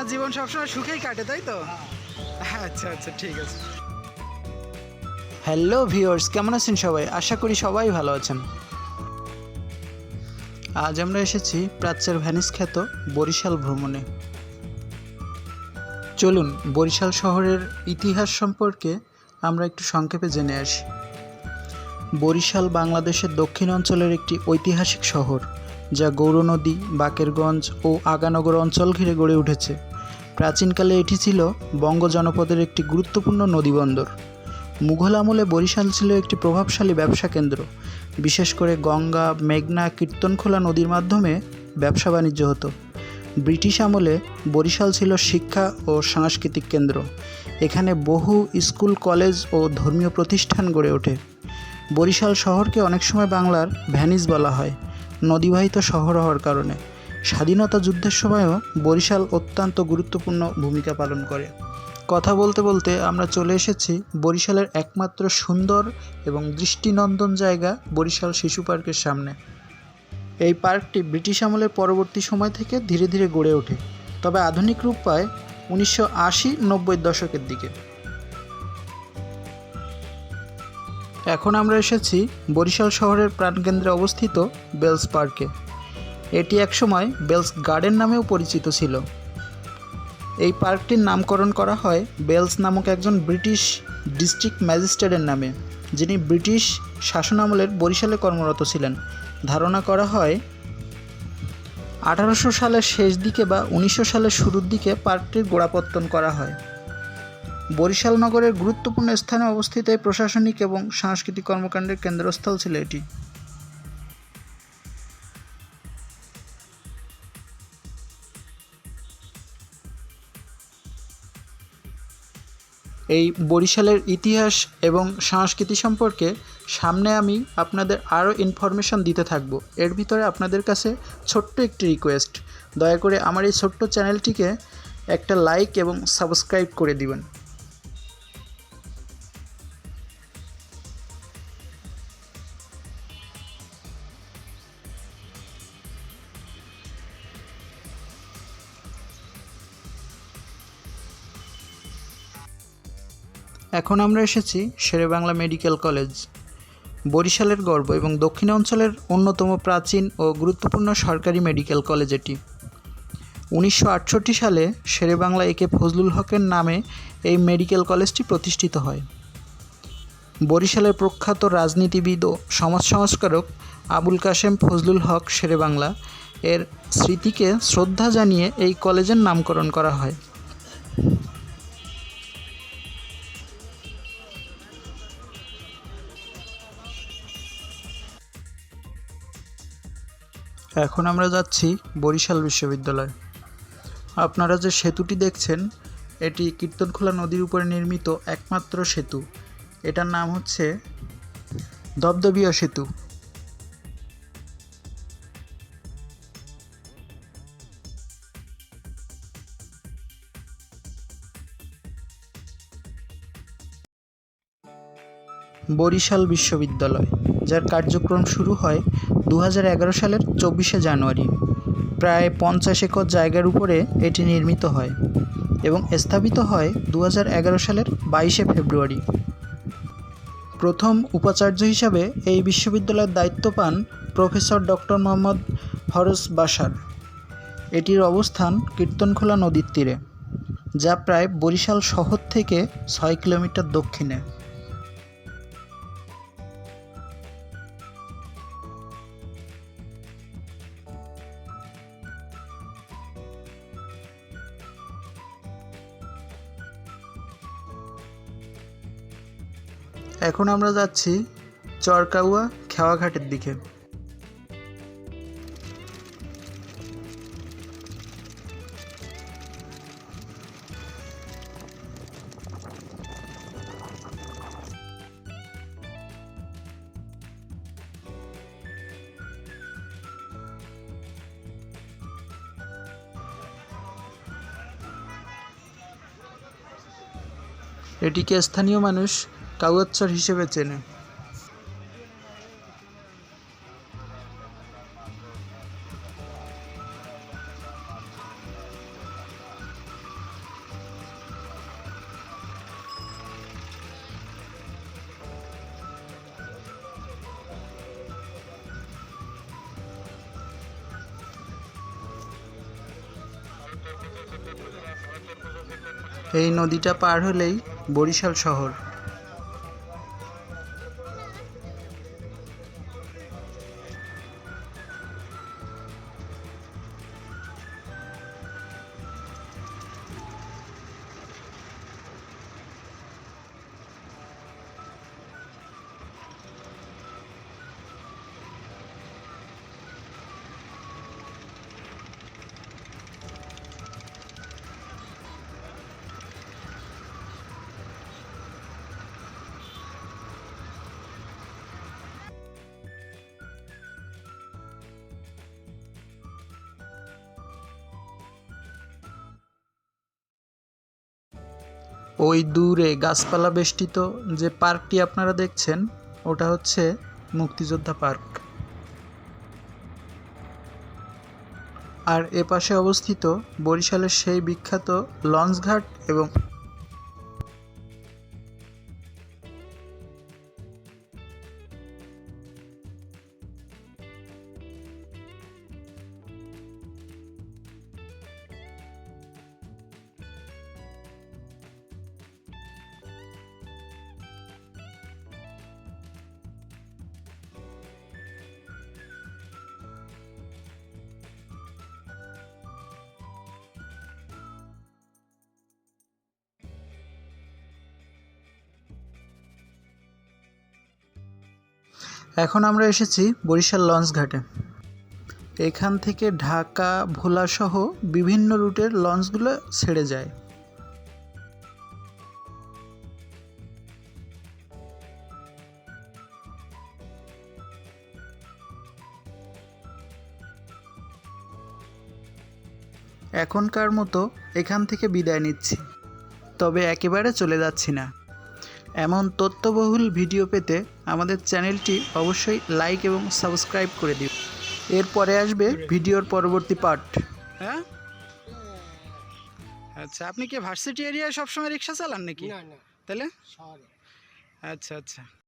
আপনার জীবন সবসময় সুখেই কাটে, তাই তো? আচ্ছা আচ্ছা ঠিক আছে। হ্যালো ভিউয়ার্স কেমন আছেন সবাই? আশা করি সবাই ভালো আছেন। আজ আমরা এসেছি প্রাচ্যের ভ্যানিস খ্যাত বরিশাল ভ্রমণে। চলুন, বরিশাল শহরের ইতিহাস সম্পর্কে আমরা একটু সংক্ষেপে জেনে আসি। বরিশাল বাংলাদেশের দক্ষিণ অঞ্চলের একটি ঐতিহাসিক শহর, যা গৌরনদী বাকেরগঞ্জ ও আগানগর অঞ্চল ঘিরে গড়ে উঠেছে। প্রাচীনকালে এটি ছিল বঙ্গ জনপদের একটি গুরুত্বপূর্ণ নদীবন্দর। মুঘল আমলে বরিশাল ছিল একটি প্রভাবশালী ব্যবসা কেন্দ্র। বিশেষ করে গঙ্গা, মেঘনা, কীর্তনখোলা নদীর মাধ্যমে ব্যবসা বাণিজ্য হতো। ব্রিটিশ আমলে বরিশাল ছিল শিক্ষা ও সাংস্কৃতিক কেন্দ্র। এখানে বহু স্কুল, কলেজ ও ধর্মীয় প্রতিষ্ঠান গড়ে ওঠে। বরিশাল শহরকে অনেক সময় বাংলার ভ্যানিস বলা হয়, নদীবাহিত শহর হওয়ার কারণে। স্বাধীনতা যুদ্ধের সময়ও বরিশাল অত্যন্ত গুরুত্বপূর্ণ ভূমিকা পালন করে। কথা বলতে বলতে আমরা চলে এসেছি বরিশালের একমাত্র সুন্দর এবং দৃষ্টিনন্দন জায়গা বরিশাল শিশু পার্কের সামনে। এই পার্কটি ব্রিটিশ আমলের পরবর্তী সময় থেকে ধীরে ধীরে গড়ে ওঠে, তবে আধুনিক রূপ পায় উনিশশো আশি দশকের দিকে। এখন আমরা এসেছি বরিশাল শহরের প্রাণকেন্দ্রে অবস্থিত বেলস পার্কে। এটি একসময় বেলস গার্ডেন নামেও পরিচিত ছিল। এই পার্কটির নামকরণ করা হয় বেলস নামক একজন ব্রিটিশ ডিস্ট্রিক্ট ম্যাজিস্ট্রেটের নামে, যিনি ব্রিটিশ শাসনামলের বরিশালে কর্মরত ছিলেন। ধারণা করা হয়, আঠারোশো সালের শেষ দিকে বা উনিশশো সালের শুরুর দিকে পার্কটির গোড়াপত্তন করা হয়। বরিশাল নগরের গুরুত্বপূর্ণ স্থানে অবস্থিত এই প্রশাসনিক এবং সাংস্কৃতিক কর্মকাণ্ডের কেন্দ্রস্থল ছিল এটি। এই বরিশালের ইতিহাস এবং সংস্কৃতি সম্পর্কে সামনে আমি আপনাদের আরও ইনফরমেশন দিতে থাকব। এর ভিতরে আপনাদের কাছে ছোট্ট একটি রিকোয়েস্ট দয়া করে আমার এই ছোট্ট চ্যানেলটিকে একটা লাইক এবং সাবস্ক্রাইব করে দিবেন। এখন আমরা এসেছি শেরেবাংলা মেডিকেল কলেজ। বরিশালের গর্ব এবং দক্ষিণ অঞ্চলের অন্যতম প্রাচীন ও গুরুত্বপূর্ণ সরকারি মেডিকেল কলেজ এটি। উনিশশো আটষট্টি সালে শেরেবাংলা একে ফজলুল হকের নামে এই মেডিকেল কলেজটি প্রতিষ্ঠিত হয়। বরিশালের প্রখ্যাত রাজনীতিবিদ ও সমাজ সংস্কারক আবুল কাশেম ফজলুল হক শেরেবাংলা এর স্মৃতিকে শ্রদ্ধা জানিয়ে এই কলেজের নামকরণ করা হয়। এখন আমরা যাচ্ছি বরিশাল বিশ্ববিদ্যালয়। আপনারা যে সেতুটি দেখছেন, এটি কীর্তনখোলা নদীর উপরে নির্মিত একমাত্র সেতু। এটার নাম হচ্ছে দবদবিয়া সেতু। বরিশাল বিশ্ববিদ্যালয়, যার কার্যক্রম শুরু হয় দু হাজার এগারো সালের চব্বিশে জানুয়ারি। প্রায় পঞ্চাশ একর জায়গার উপরে এটি নির্মিত হয় এবং স্থাপিত হয় দু হাজার এগারো সালের বাইশে ফেব্রুয়ারি। প্রথম উপাচার্য হিসাবে এই বিশ্ববিদ্যালয়ের দায়িত্ব পান প্রফেসর ডক্টর মোহাম্মদ হরস বাসার এটির অবস্থান কীর্তনখোলা নদীর তীরে, যা প্রায় বরিশাল শহর থেকে ছয় কিলোমিটার দক্ষিণে। এখন আমরা যাচ্ছি চরকাউয়া খেওয়াঘাটের দিকে। এটিকে স্থানীয় মানুষ কাউয়াত হিসেবে চেনে। এই নদীটা পার হলেই বরিশাল শহর। ওই দূরে গাছপালা বেষ্টিত যে পার্কটি আপনারা দেখছেন, ওটা হচ্ছে মুক্তিযোদ্ধা পার্ক। আর এ পাশে অবস্থিত বরিশালের সেই বিখ্যাত লঞ্চঘাট এবং এখন আমরা এসেছি বরিশাল লঞ্চ ঘাটে। এখান থেকে ঢাকা, ভোলা সহ বিভিন্ন রুটের লঞ্চগুলো ছেড়ে যায়। এখনকার মতো এখান থেকে বিদায় নিচ্ছি। তবে একেবারে চলে যাচ্ছি না। এমন তথ্যবহুল ভিডিও পেতে আমাদের চ্যানেলটি অবশ্যই লাইক এবং সাবস্ক্রাইব করে দিন এরপরে আসবে ভিডিওর পরবর্তী পার্ট। হ্যাঁ? আচ্ছা আপনি কি ভার্সিটি এরিয়ায় সবসময় রিক্সা চালান নাকি? না না। তাহলে? আচ্ছা আচ্ছা।